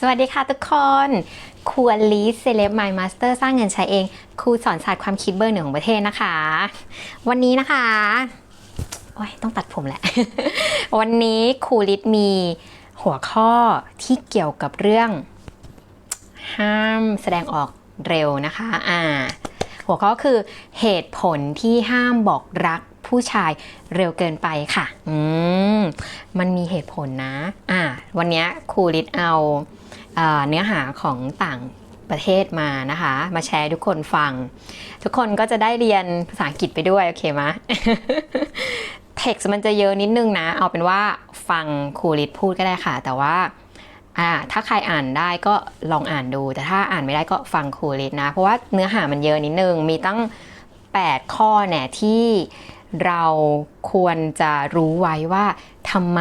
สวัสดีค่ะทุกคนครูอลีเซเลบไมมาสเตอร์สร้างเงินใช้เอง ครูสอนศาสตร์ความคิดเบอร์หนึ่งของประเทศนะคะ วันนี้นะคะ โอ้ยต้องตัดผมแหละ วันนี้ครูลิศมีหัวข้อที่เกี่ยวกับเรื่อง ห้ามแสดงออกเร็วนะคะ อ่า หัวข้อคือเหตุผลที่ห้ามบอกรักผู้ชายเร็วเกินไปค่ะ อืม มันมีเหตุผลนะ อ่า วันนี้ครูลิศเอา เนื้อหาของต่างประเทศมานะคะ มาแชร์ทุกคนฟัง ทุกคนก็จะได้เรียนภาษาอังกฤษไปด้วย โอเคไหมเท็กซ์มันจะเยอะนิดนึงนะ เอาเป็นว่าฟังครูลิศพูดก็ได้ค่ะ แต่ว่าอ่าถ้าใครอ่านได้ก็ลองอ่านดู แต่ถ้าอ่านไม่ได้ก็ฟังครูลิศนะ เพราะว่าเนื้อหามันเยอะนิดนึง มีตั้ง 8 ข้อเนี่ยที่เราควรจะรู้ไว้ว่าทำไม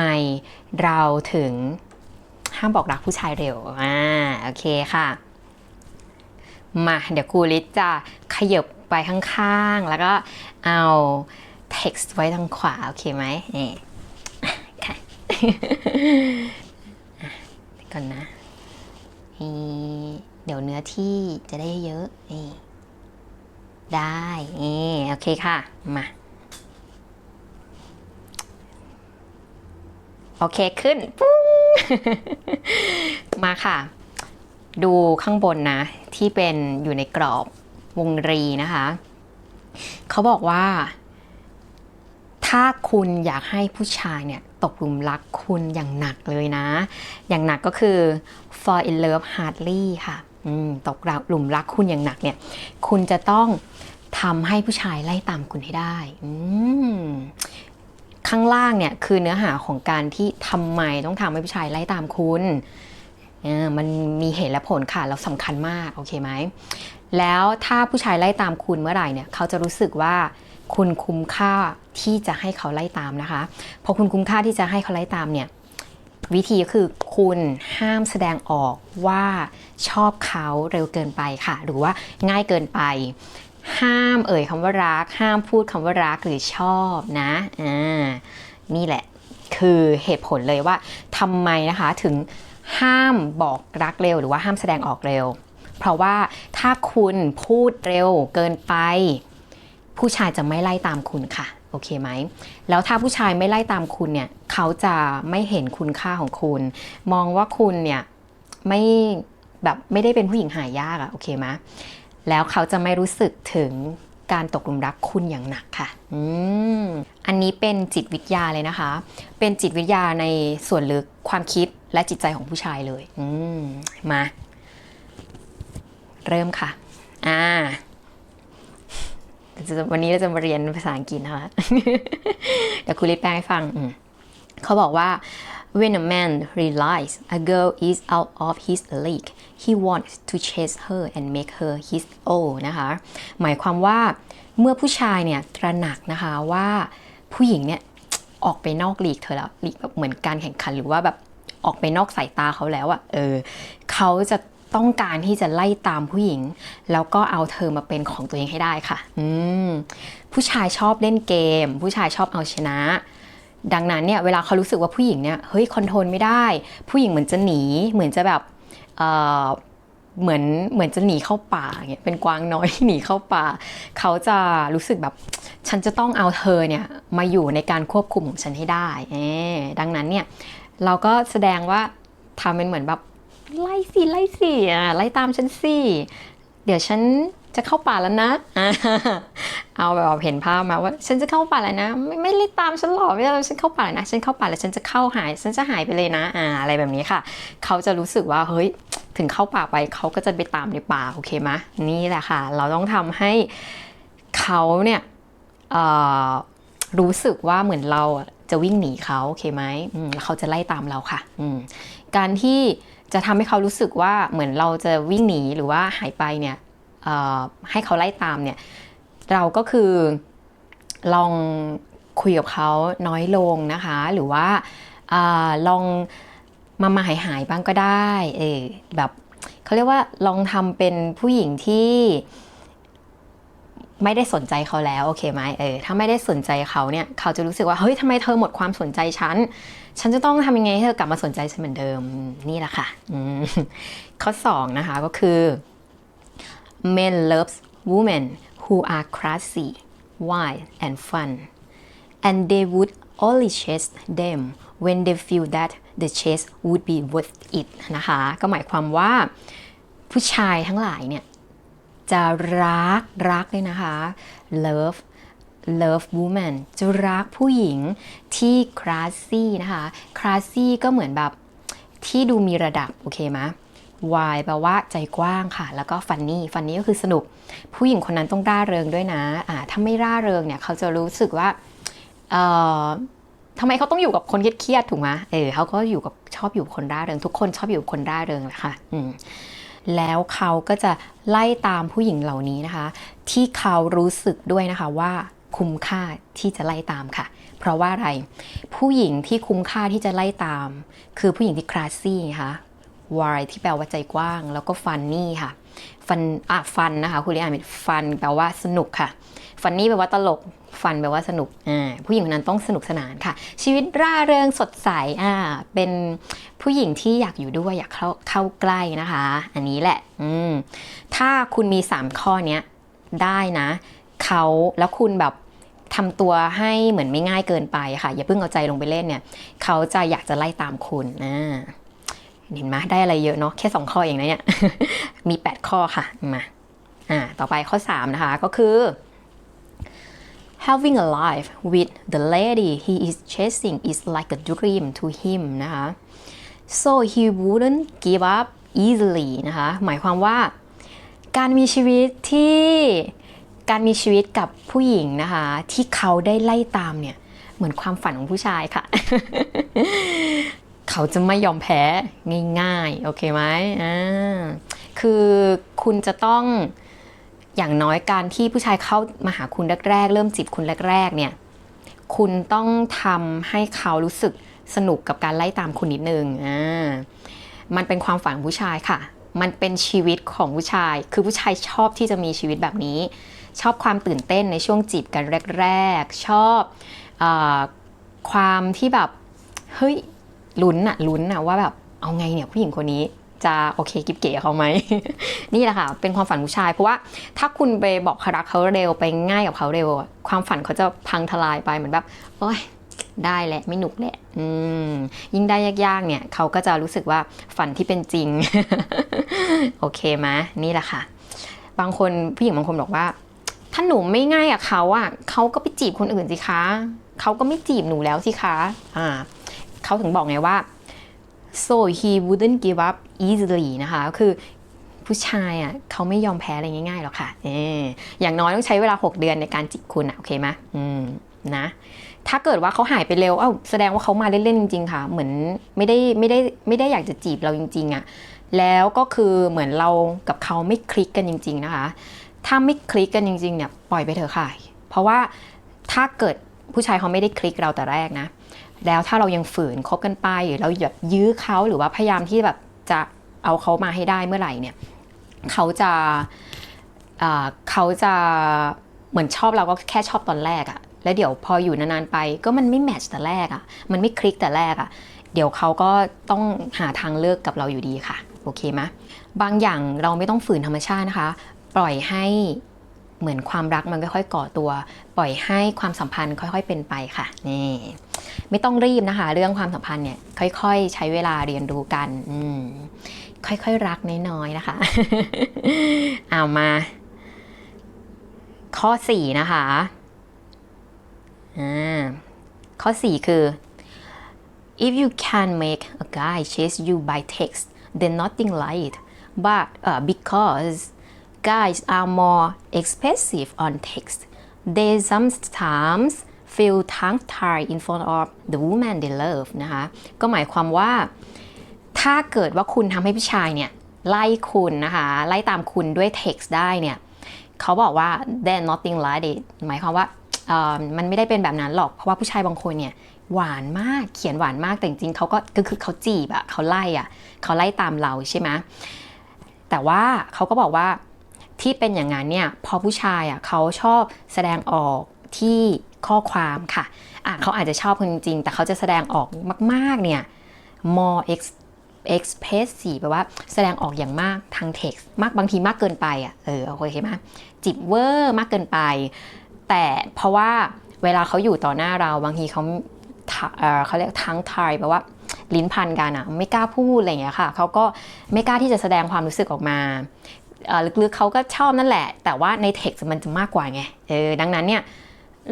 เราถึง ห้ามบอกรักผู้ชายเร็วอ่าโอเคค่ะ มาเดี๋ยวครูลิศจะขยบไปข้างๆ แล้วก็เอา text ไว้ทางขวา โอเคไหมนี่ค่ะเดี๋ยวก่อนนะนี่เดี๋ยวเนื้อที่จะได้เยอะนี่ได้นี่โอเคค่ะ มา โอเคขึ้นปุ้ง มาค่ะ ดูข้างบนนะ ที่เป็นอยู่ในกรอบวงรีนะคะ เขาบอกว่า ถ้าคุณอยากให้ผู้ชายเนี่ย ตกหลุมรักคุณอย่างหนักเลยนะ อย่างหนักก็คือ fall in love hardly ค่ะตกหลุมรักคุณอย่างหนักเนี่ย คุณจะต้องทำให้ผู้ชายไล่ตามคุณให้ได้ ข้างล่างเนี่ยคือเนื้อหาของการที่ทำไมต้องทำให้ผู้ชายไล่ตามคุณมันมีเหตุและผลค่ะแล้วสำคัญมากโอเคไหมแล้วถ้าผู้ชายไล่ตามคุณเมื่อไหร่เนี่ยเขาจะรู้สึกว่าคุณคุ้มค่าที่จะให้เขาไล่ตามนะคะพอคุณคุ้มค่าที่จะให้เขาไล่ตามเนี่ยวิธีก็คือคุณห้ามแสดงออกว่าชอบเขาเร็วเกินไปค่ะ หรือว่าง่ายเกินไป ห้ามเอ่ยคำว่ารัก ห้ามพูดคำว่ารักหรือชอบนะอ่านี่แหละ คือเหตุผลเลยว่าทำไมนะคะถึงห้ามบอกรักเร็ว หรือว่าห้ามแสดงออกเร็ว เพราะว่าถ้าคุณพูดเร็วเกินไป ผู้ชายจะไม่ไล่ตามคุณค่ะโอเคไหม แล้วถ้าผู้ชายไม่ไล่ตามคุณเนี่ย เขาจะไม่เห็นคุณค่าของคุณ มองว่าคุณเนี่ยไม่แบบไม่ได้เป็นผู้หญิงหายากอะโอเคไหม แล้วเขาจะไม่รู้สึกถึงการตกหลุมรักคุณอย่างหนักค่ะอืมอันนี้เป็นจิตวิทยาเลยนะคะ เป็นจิตวิทยาในส่วนลึกความคิดและจิตใจของผู้ชายเลย อืมมา เริ่มค่ะ อ่า วันนี้เราจะมาเรียนภาษาอังกฤษนะคะ เดี๋ยวครูรีแปลให้ฟังเขาบอกว่า when a man realizes a girl is out of his league he wants to chase her and make her his own นะคะ หมายความว่าเมื่อผู้ชายเนี่ยตระหนักนะคะว่าผู้หญิงเนี่ยออกไปนอกลีกเธอแล้วลีกแบบเหมือนการแข่งขันหรือว่าแบบออกไปนอกสายตาเขาแล้วอะเออเขาจะต้องการที่จะไล่ตามผู้หญิง แล้วก็เอาเธอมาเป็นของตัวเองให้ได้ค่ะ อืมผู้ชายชอบเล่นเกม ผู้ชายชอบเอาชนะ ดังนั้นเนี่ยเวลาเขารู้สึกว่าผู้หญิงเนี่ยเฮ้ยคอนโทรลไม่ได้ ผู้หญิงเหมือนจะหนีเหมือนจะแบบเหมือนเหมือนจะหนีเข้าป่าเนี่ยเป็นกวางน้อยหนีเข้าป่า เขาจะรู้สึกแบบฉันจะต้องเอาเธอเนี่ยมาอยู่ในการควบคุมของฉันให้ได้ดังนั้นเนี่ยเราก็แสดงว่าทำเป็นเหมือนแบบไล่สิไล่สิอะไล่ตามฉันสิเดี๋ยวฉันจะเข้าป่าแล้วนะ เอาแบบเห็นภาพมาว่า ฉันจะเข้าป่าแล้วนะ ไม่ไม่ไล่ตามฉันหรอกไม่ได้ฉันเข้าป่าแล้วนะ ฉันเข้าป่าแล้วฉันจะเข้าหาย ฉันจะหายไปเลยนะอ่าอะไรแบบนี้ค่ะ เขาจะรู้สึกว่าเฮ้ยถึงเข้าป่าไปเขาก็จะไปตามในป่าโอเคไหมนี่แหละค่ะ เราต้องทำให้เขาเนี่ยรู้สึกว่าเหมือนเราจะวิ่งหนีเขาโอเคไหมแล้วเขาจะไล่ตามเราค่ะการที่จะทำให้เขารู้สึกว่าเหมือนเราจะวิ่งหนีหรือว่าหายไปเนี่ยให้เขาไล่ตามเนี่ย เราก็คือลองคุยกับเขาน้อยลงนะคะ หรือว่าอาลองมามาหายหายๆบ้างก็ได้เออแบบเขาเรียกว่าลองทำเป็นผู้หญิงที่ไม่ได้สนใจเขาแล้วโอเคไหมเออถ้าไม่ได้สนใจเขาเนี่ยเขาจะรู้สึกว่าเฮ้ยทำไมเธอหมดความสนใจฉัน ฉันจะต้องทำยังไงให้เธอกลับมาสนใจฉันเหมือนเดิมนี่แหละค่ะข้อสองนะคะก็คือ men loves women who are classy wild and fun and they would only chase them when they feel that the chase would be worth it นะคะ ก็หมายความว่าผู้ชายทั้งหลายเนี่ย จะรักรักเลยนะคะ love love woman จะรักผู้หญิงที่ classy นะคะ classy ก็เหมือนแบบที่ดูมีระดับ โอเคไหม why แปลว่าใจกว้างค่ะ แล้วก็ funny funny ก็คือสนุก ผู้หญิงคนนั้นต้องร่าเริงด้วยนะอ่าถ้าไม่ร่าเริงเนี่ยเขาจะรู้สึกว่าเอ่อทำไมเขาต้องอยู่กับคนเครียดๆถูกไหมเออเขาก็อยู่กับชอบอยู่คนร่าเริง ทุกคนชอบอยู่คนร่าเริงแหละค่ะอืมแล้วเขาก็จะไล่ตามผู้หญิงเหล่านี้นะคะ ที่เขารู้สึกด้วยนะคะว่าคุ้มค่าที่จะไล่ตามค่ะ เพราะว่าอะไร ผู้หญิงที่คุ้มค่าที่จะไล่ตาม คือผู้หญิงที่คลาสซี่ค่ะวา ยที่แปลว่าใจกว้าง แล้วก็ฟันนี่ค่ะ ฟันอะฟันนะคะคุณเรียกอ่านเป็นฟันแปลว่าสนุกค่ะ ฟันนี่แปลว่าตลก ฟันแปลว่าสนุกอ่าผู้หญิงคนนั้นต้องสนุกสนานค่ะ ชีวิตร่าเริงสดใสอ่าเป็นผู้หญิงที่อยากอยู่ด้วยอยากเข้าเข้าใกล้นะคะ อันนี้แหละอืมถ้าคุณมี 3 ข้อเนี้ยได้นะเขาแล้วคุณแบบทำตัวให้เหมือนไม่ง่ายเกินไปค่ะ อย่าเพิ่งเอาใจลงไปเล่นเนี่ย เขาจะอยากจะไล่ตามคุณอ่า เห็นไหมได้อะไรเยอะเนาะแค่ 2 ข้อเองนะเนี่ย มี 8 ข้อค่ะมาอ่าต่อไปข้อ 3 นะคะ ก็คือ having a life with the lady he is chasing is like a dream to him นะคะ so he wouldn't give up easily นะคะ หมายความว่า การมีชีวิตที่การมีชีวิตกับผู้หญิงนะคะ ที่เขาได้ไล่ตามเนี่ย เหมือนความฝันของผู้ชายค่ะ เขาจะไม่ยอมแพ้ง่ายๆ โอเคไหมอ่าคือคุณจะต้องอย่างน้อยการที่ผู้ชายเข้ามาหาคุณแรกๆ เริ่มจีบคุณแรก ๆ เนี่ย คุณต้องทำให้เขารู้สึกสนุกกับการไล่ตามคุณนิดนึงอ่ามันเป็นความฝันผู้ชายค่ะ มันเป็นชีวิตของผู้ชาย คือผู้ชายชอบที่จะมีชีวิตแบบนี้ ชอบความตื่นเต้นในช่วงจีบกันแรก ๆ ชอบอาความที่แบบ เฮ้ย ลุ้นอะลุ้นอะว่าแบบเอาไงเนี่ยผู้หญิงคนนี้จะโอเคกิบเก๋เขาไหม นี่แหละค่ะ เป็นความฝันผู้ชาย เพราะว่าถ้าคุณไปบอกเขารักเขาเร็วไปง่ายกับเขาเร็วความฝันเขาจะพังทลายไปเหมือนแบบโอ้ยได้แหละไม่หนุกแหละอืมยิ่งได้ยากๆเนี่ยเขาก็จะรู้สึกว่าฝันที่เป็นจริง โอเคไหมนี่แหละค่ะ บางคนผู้หญิงบางคนบอกว่า ถ้าหนูไม่ง่ายกับเขาอะเขาก็ไปจีบคนอื่นสิคะเขาก็ไม่จีบหนูแล้วสิคะ อ่า เขาถึงบอกไงว่า so he wouldn't give up easily นะคะคือผู้ชายอะเขาไม่ยอมแพ้อะไรง่ายๆหรอกค่ะเอออย่างน้อยต้องใช้เวลา 6 เดือนในการจีบคุณอะโอเคไหมอืมนะ ถ้าเกิดว่าเขาหายไปเร็วเอ้าแสดงว่าเขามาเล่นๆจริงๆค่ะ เหมือนไม่ได้ไม่ได้ไม่ได้อยากจะจีบเราจริง ๆอะแล้วก็คือเหมือนเรากับเขาไม่คลิกกันจริง ๆ นะคะ ถ้าไม่คลิกกันจริงๆเนี่ยปล่อยไปเถอะค่ะ เพราะว่าถ้าเกิดผู้ชายเขาไม่ได้คลิกเราแต่แรกนะ แล้วถ้าเรายังฝืนคบกันไปเราแบบยื้อเขาหรือว่าพยายามที่แบบจะเอาเขามาให้ได้เมื่อไหร่เนี่ยเขาจะเอ่อเขาจะเหมือนชอบเราก็แค่ชอบตอนแรกอะแล้วเดี๋ยวพออยู่นานๆไปก็มันไม่แมทช์แต่แรกอะมันไม่คลิกแต่แรกอะเดี๋ยวเขาก็ต้องหาทางเลือกกับเราอยู่ดีค่ะโอเคไหมบางอย่างเราไม่ต้องฝืนธรรมชาตินะคะ ปล่อยให้เหมือนความรักมันค่อยๆก่อตัว ปล่อยให้ความสัมพันธ์ค่อย ๆ เป็นไปค่ะนี่ ไม่ต้องรีบนะคะ เรื่องความสัมพันธ์เนี่ยค่อยๆ ใช้เวลาเรียนรู้กันค่อยๆรักน้อยๆนะคะ เอามา ข้อ4นะคะอ่าข้อ4คือ if you can make a guy chase you by text then nothing like it but uh, because guys are more expressive on text they sometimes feel tongue-tied in front of the woman they love นะคะก็หมายความว่า ถ้าเกิดว่าคุณทำให้ผู้ชายเนี่ย ไล่คุณนะคะ ไล่ตามคุณด้วย text ได้เนี่ยเขาบอกว่า then nothing like it หมายความว่ามันไม่ได้เป็นแบบนั้นหรอก เพราะว่าผู้ชายบางคนเนี่ยหวานมากเขียนหวานมากแต่จริงๆเขาก็คือเขาจีบอะเขาไล่อะเขาไล่ตามเราใช่ไหมแต่ว่าเขาก็บอกว่าที่เป็นอย่างนั้นเนี่ยพอผู้ชายอะเขาชอบแสดงออกที่ ข้อความค่ะะเขาอาจจะชอบคุณจริง แต่เขาจะแสดงออกมาก ๆ เนี่ย more ex expressive แปลว่าแสดงออกอย่างมากทาง text มากบางทีมากเกินไปอะเออโอเคไหมจิบเวอร์มากเกินไป แต่เพราะว่าเวลาเขาอยู่ต่อหน้าเราบางทีเขาเขาเรียกทั้งทายแปลว่าลิ้นพันกันอะไม่กล้าพูดอะไรอย่างเงี้ยค่ะเขาก็ไม่กล้าที่จะแสดงความรู้สึกออกมาลึกๆเขาก็ชอบนั่นแหละ แต่ว่าใน text มันจะมากกว่าไงเออดังนั้นเนี่ย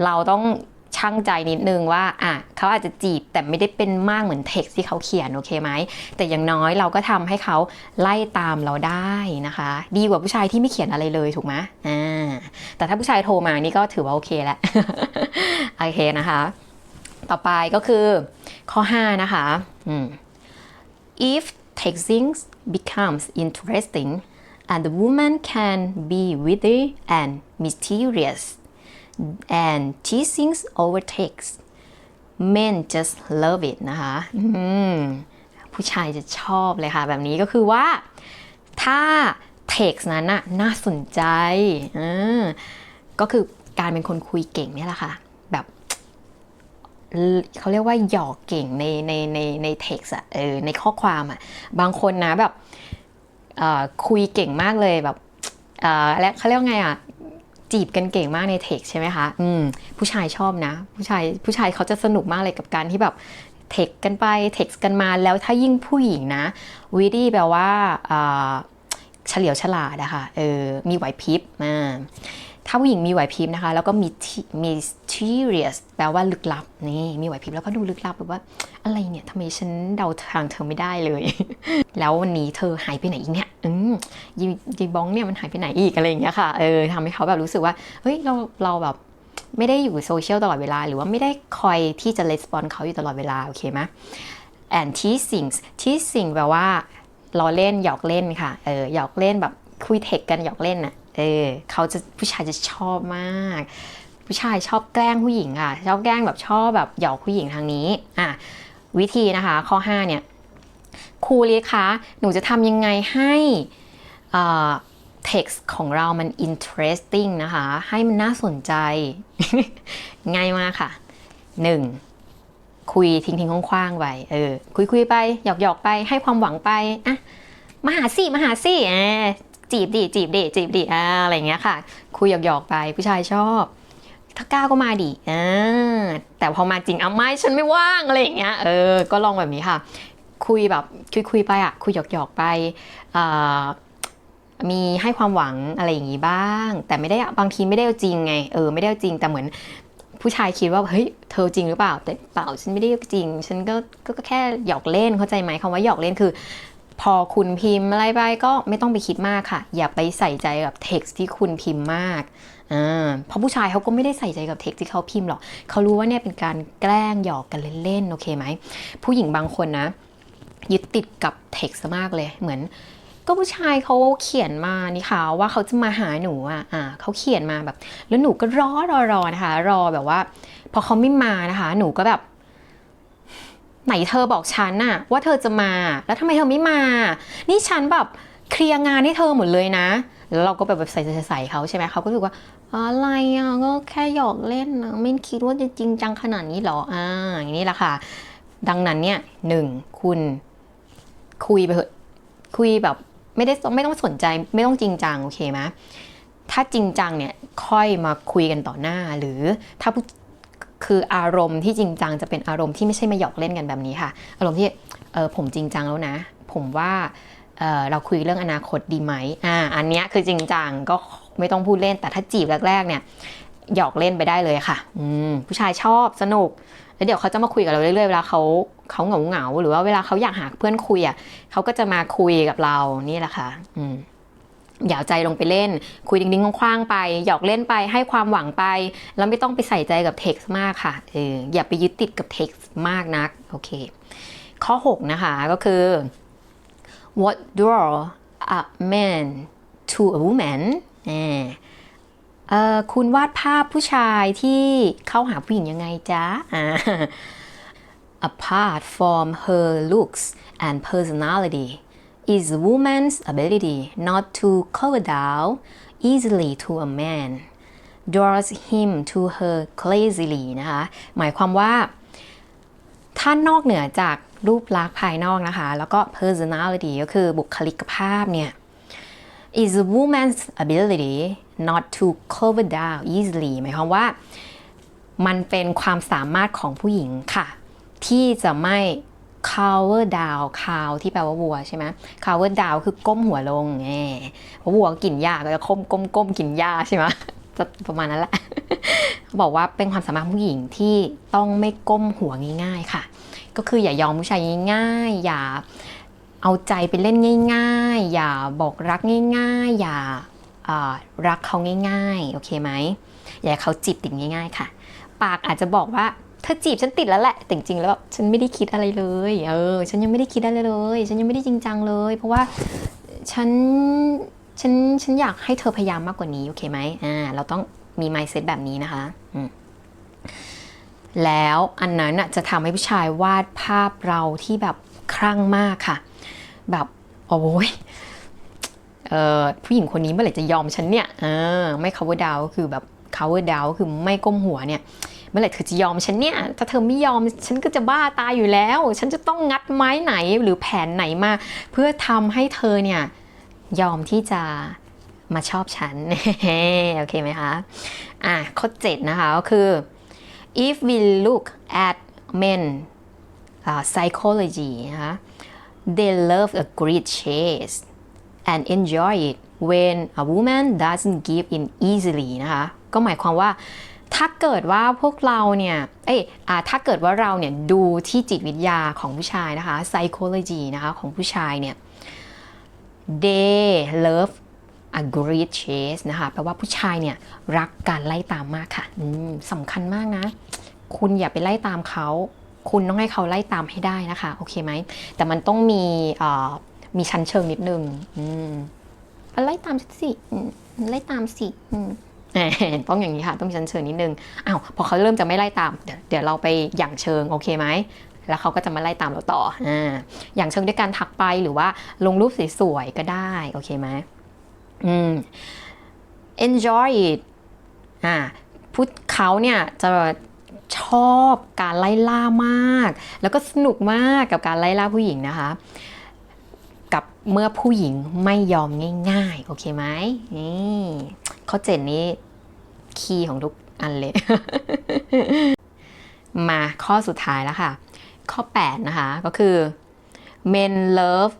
เราต้องช่างใจนิดนึงว่าอะเขาอาจจะจีบแต่ไม่ได้เป็นมากเหมือน text ที่เขาเขียนโอเคไหมแต่อย่างน้อยเราก็ทำให้เขาไล่ตามเราได้นะคะ ดีกว่าผู้ชายที่ไม่เขียนอะไรเลยถูกไหมอ่าแต่ถ้าผู้ชายโทรมานี่ก็ถือว่าโอเคแล้วโอเคนะคะ ต่อไปก็คือข้อ 5 นะคะอืม if texting becomes interesting and the woman can be witty and mysterious and teasing over text men just love it นะคะผู้ชายจะชอบเลยค่ะ แบบนี้ก็คือว่า ถ้า text นั้นน่ะน่าสนใจ ก็คือการเป็นคนคุยเก่งเนี่ยแหละค่ะ แบบเขาเรียกว่าหยอกเก่งในในในในเท็กซ์อะเออในข้อความอะบางคนนะแบบคุยเก่งมากเลยแบบอ่อและเขาเรียกไงอะ จีบกันเก่งมากในเท็กซ์ใช่ไหมคะอืมผู้ชายชอบนะ ผู้ชายผู้ชายเขาจะสนุกมากเลยกับการที่แบบเท็กกันไปเท็กซ์กันมาแล้วถ้ายิ่งผู้หญิงนะวิดี้แปลว่าเฉลียวฉลาดอะค่ะเออมีไหวพริบอ่าาผู้หญิงมีไหวพริบนะคะ แล้วก็มี mysterious แปลว่าลึกลับนี่มีไหวพริบแล้วก็ดูลึกลับแบบว่า อะไรเนี่ยทำไมฉันเดาทางเธอไม่ได้เลย แล้ววันนี้เธอหายไปไหนอีกเนี่ยอืมยียีบองเนี่ยมันหายไปไหนอีกอะไรอย่างเงี้ยค่ะเออทำให้เขาแบบรู้สึกว่าเฮ้ยเราเราแบบไม่ได้อยู่โซเชียลตลอดเวลา หรือว่าไม่ได้คอยที่จะ respond เขาอยู่ตลอดเวลา โอเคไหม and teasing teasing แปลว่าล้อเล่นหยอกเล่นค่ะเออหยอกเล่นแบบคุยเทคกันหยอกเล่นน่ะ เออเขาจะผู้ชายจะชอบมาก ผู้ชายชอบแกล้งผู้หญิงอะชอบแกล้งแบบชอบแบบหยอกผู้หญิงทางนี้อะวิธีนะคะข้อ 5 เนี่ยครูเลยคะหนูจะทำยังไงให้อ่า text ของเรามัน interesting นะคะ ให้มันน่าสนใจ ง่ายมากค่ะ 1. คุยทิ้งทิ้งๆคว้างๆไปเออคุยคุยๆไป หยอกหยอกๆไปให้ความหวังไป อะ มาหาสิมาหาสิอ่ จีบดิจีบดิจีบดิอ่าอะไรอย่างเงี้ยค่ะ คุยหยอกหยอกๆไปผู้ชายชอบ ถ้ากล้าก็มาดิอ่าแต่พอมาจริงเอาไม่ฉันไม่ว่างอะไรอย่างเงี้ยเออก็ลองแบบนี้ค่ะ คุยแบบคุยคุยไปอะคุยหยอกหยอกๆไปอ่ามีให้ความหวังอะไรอย่างนี้บ้าง แต่ไม่ได้บางทีไม่ได้เอาจริงไงเออไม่ได้เอาจริงแต่เหมือนผู้ชายคิดว่าเฮ้ยเธอจริงหรือเปล่าแต่เปล่าฉันไม่ได้จริง ฉันก็ก็ก็แค่หยอกเล่นเข้าใจไหมคำว่าหยอกเล่นคือ พอคุณพิมพ์อะไรไปก็ไม่ต้องไปคิดมากค่ะ อย่าไปใส่ใจกับเท็กซ์ที่คุณพิมพ์มากอ่าเพราะผู้ชายเขาก็ไม่ได้ใส่ใจกับเท็กซ์ที่เขาพิมพ์หรอกเขารู้ว่าเนี่ยเป็นการแกล้งหยอกกันเล่นๆโอเคไหมผู้หญิงบางคนนะ ยึดติดกับเท็กซ์มากเลยเหมือน ก็ผู้ชายเขาเขียนมานี่ค่ะว่าเขาจะมาหาหนูอะอ่าเขาเขียนมาแบบ แล้วหนูก็รอรอรอนะคะ รอแบบว่า พอเขาไม่มานะคะ หนูก็แบบ ไหนเธอบอกฉันน่ะว่าเธอจะมา แล้วทำไมเธอไม่มา นี่ฉันแบบเคลียร์งานให้เธอหมดเลยนะ แล้วเราก็แบบใส่ใส่เขาใช่ไหมเขาก็รู้สึกว่าอะไรอะก็แค่หยอกเล่นนะไม่คิดว่าจะจริงจังขนาดนี้หรออ่าอย่างนี้แหละค่ะ ดังนั้นเนี่ยหนึ่งคุณคุยไปเถอะคุยแบบไม่ได้ไม่ต้องสนใจไม่ต้องจริงจังโอเคไหมถ้าจริงจังเนี่ยค่อยมาคุยกันต่อหน้า หรือถ้า คืออารมณ์ที่จริงจังจะเป็นอารมณ์ที่ไม่ใช่มาหยอกเล่นกันแบบนี้ค่ะ อารมณ์ที่เออผมจริงจังแล้วนะ ผมว่าเออเราคุยเรื่องอนาคตดีไหมอ่าอันเนี้ยคือจริงจังก็ไม่ต้องพูดเล่นแต่ถ้าจีบแรกๆเนี่ยหยอกเล่นไปได้เลยค่ะ อืมผู้ชายชอบสนุก แล้วเดี๋ยวเขาจะมาคุยกับเราเรื่อยๆเวลาเขาเขาเหงาเหงาๆหรือว่าเวลาเขาอยากหาเพื่อนคุยอะเขาก็จะมาคุยกับเรานี่แหละค่ะ อืม อย่าใจลงไปเล่น คุยดิ้งๆคว้างๆไป หยอกเล่นไปให้ความหวังไป แล้วไม่ต้องไปใส่ใจกับเท็กซ์มากค่ะเอออย่าไปยึดติดกับเท็กซ์มากนักโอเค ข้อ 6 นะคะ ก็คือ what draw a man to a woman เอ่อคุณวาดภาพผู้ชายที่เข้าหาผู้หญิงยังไงจ๊ะ Apart from her looks and personality is woman's ability not to cover down easily to a man draws him to her crazily นะคะ หมายความว่าถ้านนอกเหนือจากรูปลักษณ์ภายนอกนะคะ แล้วก็ personality ก็คือบุคลิกภาพเนี่ย is woman's ability not to cover down easily หมายความว่า มันเป็นความสามารถของผู้หญิงค่ะ ที่จะไม่ cover down cow ที่แปลว่าวัวใช่ไหม cover down คือก้มหัวลงแหมเพราะวัวกินหญ้าก็จะก้มก้มก้มกินหญ้าใช่ไหมจะประมาณนั้นแหละบอกว่าเป็นความสามารถผู้หญิงที่ต้องไม่ก้มหัวง่าย ๆค่ะ ก็คืออย่ายอมผู้ชายง่ายๆ อย่าเอาใจไปเล่นง่าย ๆ อย่าบอกรักง่าย ๆ อย่ารักเขาง่ายๆ โอเคไหมอย่าเขาจีบติดง่าย ๆ ค่ะ ปากอาจจะบอกว่า เธอจีบฉันติดแล้วแหละแต่จริงๆแล้วแบบฉันไม่ได้คิดอะไรเลย เออ ฉันยังไม่ได้คิดอะไรเลย ฉันยังไม่ได้จริงจังเลย เพราะว่าฉันฉันฉันอยากให้เธอพยายามมากกว่านี้โอเคไหมอ่าเราต้องมี mindset แบบนี้นะคะอืมแล้วอันนั้นน่ะจะทำให้ผู้ชายวาดภาพเราที่แบบคลั่งมากค่ะ แบบโอ้ยเออผู้หญิงคนนี้เมื่อไหร่จะยอมฉันเนี่ยเออไม่ cover down ก็คือแบบ cover down ก็คือไม่ก้มหัวเนี่ย มื่อไหร่เธอจะยอมฉันเนี่ย ถ้าเธอไม่ยอมฉันก็จะบ้าตายอยู่แล้ว ฉันจะต้องงัดไม้ไหนหรือแผนไหนมา เพื่อทำให้เธอเนี่ยยอมที่จะมาชอบฉัน โอเคไหมคะ อะข้อ7นะคะก็คือ if we look at men uh, psychology นะคะ they love a great chase and enjoy it when a woman doesn't give in easily นะคะ ก็หมายความว่า ถ้าเกิดว่าพวกเราเนี่ย เอ้ยอถ้าเกิดว่าเราเนี่ยดูที่จิตวิทยาของผู้ชายนะคะ psychology นะคะของผู้ชายเนี่ย they love a great chase นะคะแปลว่าผู้ชายเนี่ยรักการไล่ตามมากค่ะสำคัญมากนะ คุณอย่าไปไล่ตามเขา คุณต้องให้เขาไล่ตามให้ได้นะคะ โอเคไหม แต่มันต้องมีมีชั้นเชิงนิดนึง อืมเอาไล่ตามสิไล่ตามสิอืม ต้องอย่างนี้ค่ะ ต้องมีชั้นเชิงนิดนึงอ้าวพอเขาเริ่มจะไม่ไล่ตาม เดี๋ยวเราไปอย่างเชิงโอเคไหมแล้วเขาก็จะมาไล่ตามเราต่ออ่าอย่างเชิงด้วยการทักไปหรือว่าลงรูปสวยๆก็ได้โอเคไหมอืม enjoy it อ่าพูดเขาเนี่ยจะชอบการไล่ล่ามาก แล้วก็สนุกมากกับการไล่ล่าผู้หญิงนะคะ กับเมื่อผู้หญิงไม่ยอมง่ายๆ โอเคไหมนี่ข้อเจ็ดนี้ คีย์ของทุกอันเลย มาข้อสุดท้ายแล้วค่ะ ข้อ 8 นะคะ ก็คือ men love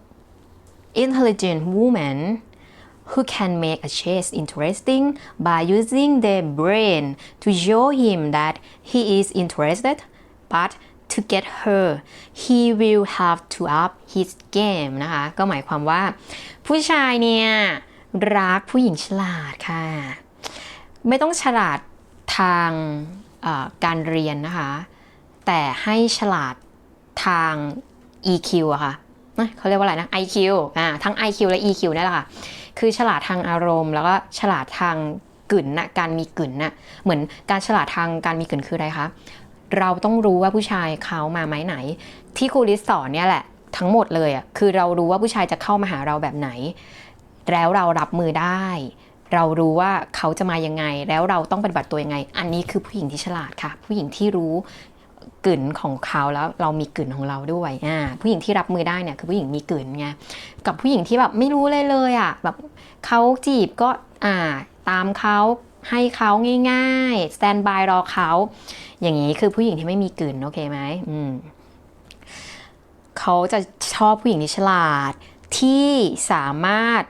intelligent women who can make a chase interesting by using their brain to show him that he is interested but to get her he will have to up his game นะคะ ก็หมายความว่า ผู้ชายเนี่ย รักผู้หญิงฉลาดค่ะ ไม่ต้องฉลาดทางการเรียนนะคะ แต่ให้ฉลาดทาง EQ อะค่ะเขาเรียกว่าอะไรนะ IQ อ่าทั้ง IQ และ EQ นั่แหละค่ะ คือฉลาดทางอารมณ์ แล้วก็ฉลาดทางกึ่นนะการมีกึ่นนะเหมือนการฉลาดทางการมีกึ่นคืออะไรคะเราต้องรู้ว่าผู้ชายเขามาไหมไหน ที่ครูลิสสอนเนี่ยแหละทั้งหมดเลยอะคือเรารู้ว่าผู้ชายจะเข้ามาหาเราแบบไหน แล้วเรารับมือได้ เรารู้ว่าเขาจะมายังไง แล้วเราต้องปฏิบัติตัวยังไง อันนี้คือผู้หญิงที่ฉลาดค่ะ ผู้หญิงที่รู้กลิ่นของเขาแล้วเรามีกลิ่นของเราด้วยอ่าผู้หญิงที่รับมือได้เนี่ยคือผู้หญิงมีกลิ่นไงกับผู้หญิงที่แบบไม่รู้เลยเลยอะแบบเขาจีบก็อ่าตามเขาให้เขาง่ายๆสแตนบายรอเขาอย่างนี้คือผู้หญิงที่ไม่มีกลิ่นโอเคไหมอืมเขาจะชอบผู้หญิงที่ฉลาดที่สามารถ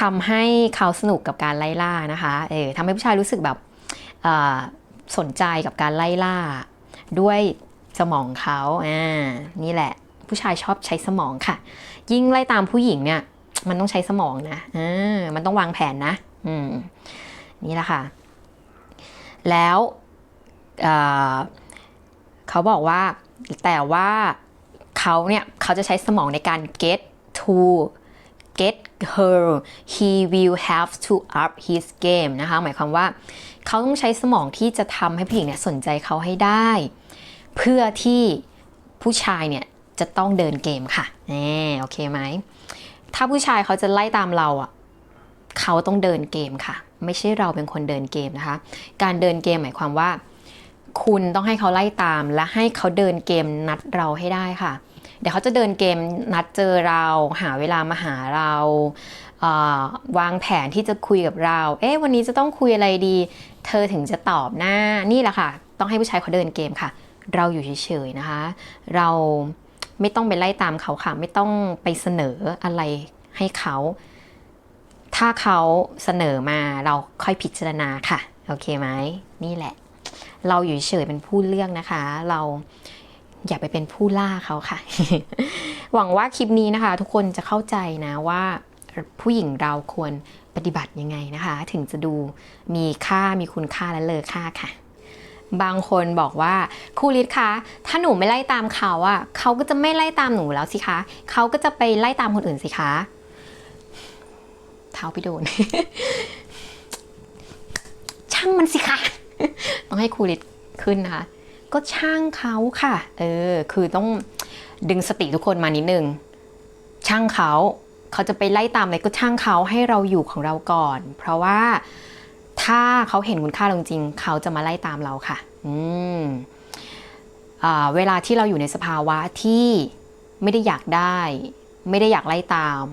ทำให้เขาสนุกกับการไล่ล่านะคะเออทำให้ผู้ชายรู้สึกแบบสนใจกับการไล่ล่า ด้วยสมองเขาอ่านี่แหละ ผู้ชายชอบใช้สมองค่ะ ยิ่งไล่ตามผู้หญิงเนี่ย มันต้องใช้สมองนะเออมันต้องวางแผนนะ อืมนี่แหละค่ะ แล้วเเขาบอกว่าแต่ว่าเขาเนี่ย เขาจะใช้สมองในการ get to get her he will have to up his game นะคะ หมายความว่าเขาต้องใช้สมองที่จะทำให้ผู้หญิงเนี่ยสนใจเขาให้ได้ เพื่อที่ผู้ชายเนี่ยจะต้องเดินเกมค่ะแน่โอเคไหม ถ้าผู้ชายเขาจะไล่ตามเราอะเขาต้องเดินเกมค่ะ ไม่ใช่เราเป็นคนเดินเกมนะคะ การเดินเกมหมายความว่า คุณต้องให้เขาไล่ตามและให้เขาเดินเกมนัดเราให้ได้ค่ะ เดี๋ยวเขาจะเดินเกมนัดเจอเรา หาเวลามาหาเราวางแผนที่จะคุยกับเรา เอ๊ะวันนี้จะต้องคุยอะไรดี เธอถึงจะตอบหน้า นี่แหละค่ะ ต้องให้ผู้ชายเขาเดินเกมค่ะ เราอยู่เฉยๆนะคะ เราไม่ต้องไปไล่ตามเขาค่ะ ไม่ต้องไปเสนออะไรให้เขา ถ้าเขาเสนอมาเราค่อยพิจารณาค่ะ โอเคไหม นี่แหละ เราอยู่เฉยเป็นผู้เลือกนะคะ เรา อย่าไปเป็นผู้ล่าเขาค่ะ หวังว่าคลิปนี้นะคะ ทุกคนจะเข้าใจนะว่าผู้หญิงเราควรปฏิบัติยังไงนะคะ ถึงจะดูมีค่ามีคุณค่าและเลอค่าค่ะ บางคนบอกว่าครูฤทธิ์คะถ้าหนูไม่ไล่ตามเขาอะเขาก็จะไม่ไล่ตามหนูแล้วสิคะเขาก็จะไปไล่ตามคนอื่นสิคะเท้าไปโดน ช่างมันสิคะต้องให้ครูฤทธิ์ขึ้นนะคะ ก็ช่างเขาค่ะ เออ คือต้องดึงสติทุกคนมานิดนึง ช่างเขา เขาจะไปไล่ตามอะไรก็ช่างเขาให้เราอยู่ของเราก่อน เพราะว่าถ้าเขาเห็นคุณค่าจริง เขาจะมาไล่ตามเราค่ะ อืมอ่าเวลาที่เราอยู่ในสภาวะที่ไม่ได้อยากได้ ไม่ได้อยากไล่ตาม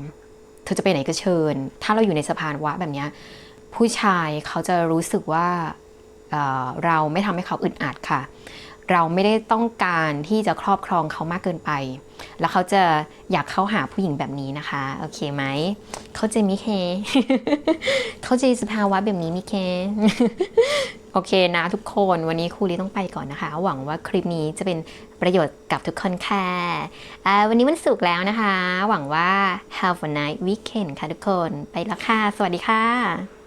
เธอจะไปไหนก็เชิญ ถ้าเราอยู่ในสภาวะแบบนี้ผู้ชายเขาจะรู้สึกว่า เราไม่ทำให้เขาอึดอัดค่ะ เราไม่ได้ต้องการที่จะครอบครองเขามากเกินไป แล้วเขาจะอยากเข้าหาผู้หญิงแบบนี้นะคะ โอเคไหม เข้าใจมิเค เข้าใจสภาวะแบบนี้มิเคโอเคนะทุกคนวันนี้ครูลีต้องไปก่อนนะคะ หวังว่าคลิปนี้จะเป็นประโยชน์กับทุกคนค่ะวันนี้วันศุกร์แล้วนะคะ หวังว่า have a nice weekend ค่ะทุกคน ไปแล้วค่ะ สวัสดีค่ะ